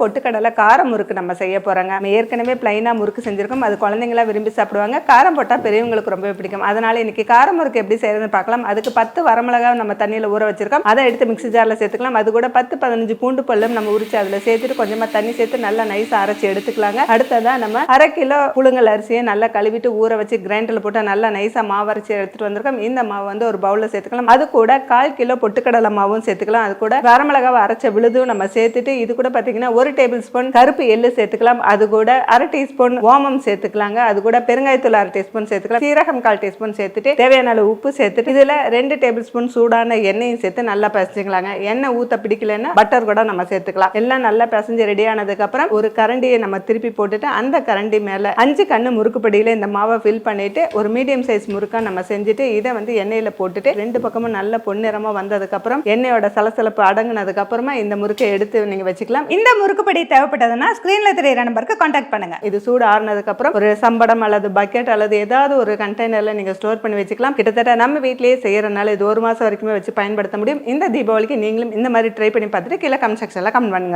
பொட்டுக்கடலை காரம் முறுக்கு நம்ம செய்ய போகிறோங்க நம்ம ஏற்கனவே பிளைனாக முறுக்கு செஞ்சிருக்கோம். அது குழந்தைங்களாம் விரும்பி சாப்பிடுவாங்க. காரம் போட்டால் பெரியவங்களுக்கு ரொம்பவே பிடிக்கும். அதனால் இன்னைக்கு காரம் முறுக்கு எப்படி செய்யறதுன்னு பார்க்கலாம். அதுக்கு பத்து வரமிளகா நம்ம தண்ணியில் ஊற வச்சிருக்கோம். அதை எடுத்து மிக்ஸி ஜாரில் சேர்த்துக்கலாம். அது கூட பத்து பதினஞ்சு பூண்டு பல்லும் நம்ம உரிச்சு அதில் சேர்த்துட்டு கொஞ்சமாக தண்ணி சேர்த்து நல்லா நைஸாக அரைச்சி எடுத்துக்கலாங்க. அடுத்ததாக நம்ம அரை கிலோ புழுங்கல் அரிசியை நல்லா கழுவிட்டு ஊற வச்சு கிரைண்டரில் போட்டு நல்லா நைஸாக மாவு அரைச்சி எடுத்துகிட்டு வந்திருக்கோம். இந்த மாவு வந்து ஒரு பவுலில் சேர்த்துக்கலாம். அது கூட கால் கிலோ பொட்டுக்கடலை மாவும் சேர்த்துக்கலாம். அது கூட வரமிளகாவை அரைச்ச விழுதும் நம்ம சேர்த்துட்டு இது கூட பார்த்தீங்கன்னா ஒரு டேபிள் ஸ்பூன் கருப்பு எள்ளு சேர்த்துக்கலாம். அது கூட அரை டீஸ்பூன் ஓமம் சேர்த்துக்கலாங்க. அது கூட பெருங்காயத்தூள் அரை டீஸ்பூன் சேர்த்துக்கலாம். சீரகம் கால் டீஸ்பூன் சேர்த்துட்டு தேவையான அளவு உப்பு சேர்த்துட்டு இதில் ரெண்டு டேபிள் ஸ்பூன் சூடான எண்ணெயும் சேர்த்து நல்லா பிசைஞ்சுக்கலாங்க. எண்ணெய் ஊற்ற பிடிக்கலன்னா பட்டர் கூட நம்ம சேர்த்துக்கலாம். எல்லாம் நல்லா பிசைஞ்சு ரெடி ஆனதுக்கு அப்புறம் ஒரு கரண்டியை நம்ம திருப்பி போட்டுட்டு அந்த கரண்டி மேல அஞ்சு கண்ணு முறுக்குப்படியில இந்த மாவை ஃபில் பண்ணிட்டு ஒரு மீடியம் சைஸ் முறுக்கா நம்ம செஞ்சுட்டு இதை வந்து எண்ணெயில போட்டுட்டு ரெண்டு பக்கமும் நல்ல பொன்னிறமா வந்ததுக்கு அப்புறம் எண்ணெயோட சலசலப்பு அடங்குனதுக்கு அப்புறமா இந்த முறுக்கை எடுத்து நீங்க வச்சுக்கலாம். இந்த குறுக்குப்படி தேவைப்பட்டதுன்னா ஸ்க்ரீனில் தெரியுற நம்பருக்கு காண்டாக்ட் பண்ணுங்க. இது சூடு ஆறுனதுக்கப்புறம் ஒரு சம்படம் அல்லது பக்கெட் அல்லது ஏதாவது ஒரு கண்டெய்னரில் நீங்க ஸ்டோர் பண்ணி வச்சுக்கலாம். கிட்டத்தட்ட நம்ம வீட்டிலேயே செய்கிறனால இது ஒரு மாதம் வரைக்குமே வச்சு பயன்படுத்த முடியும். இந்த தீபாவளிக்கு நீங்களும் இந்த மாதிரி ட்ரை பண்ணி பார்த்துட்டு கீழே கமெண்ட் செக்ஷனில் கமெண்ட் பண்ணுங்க.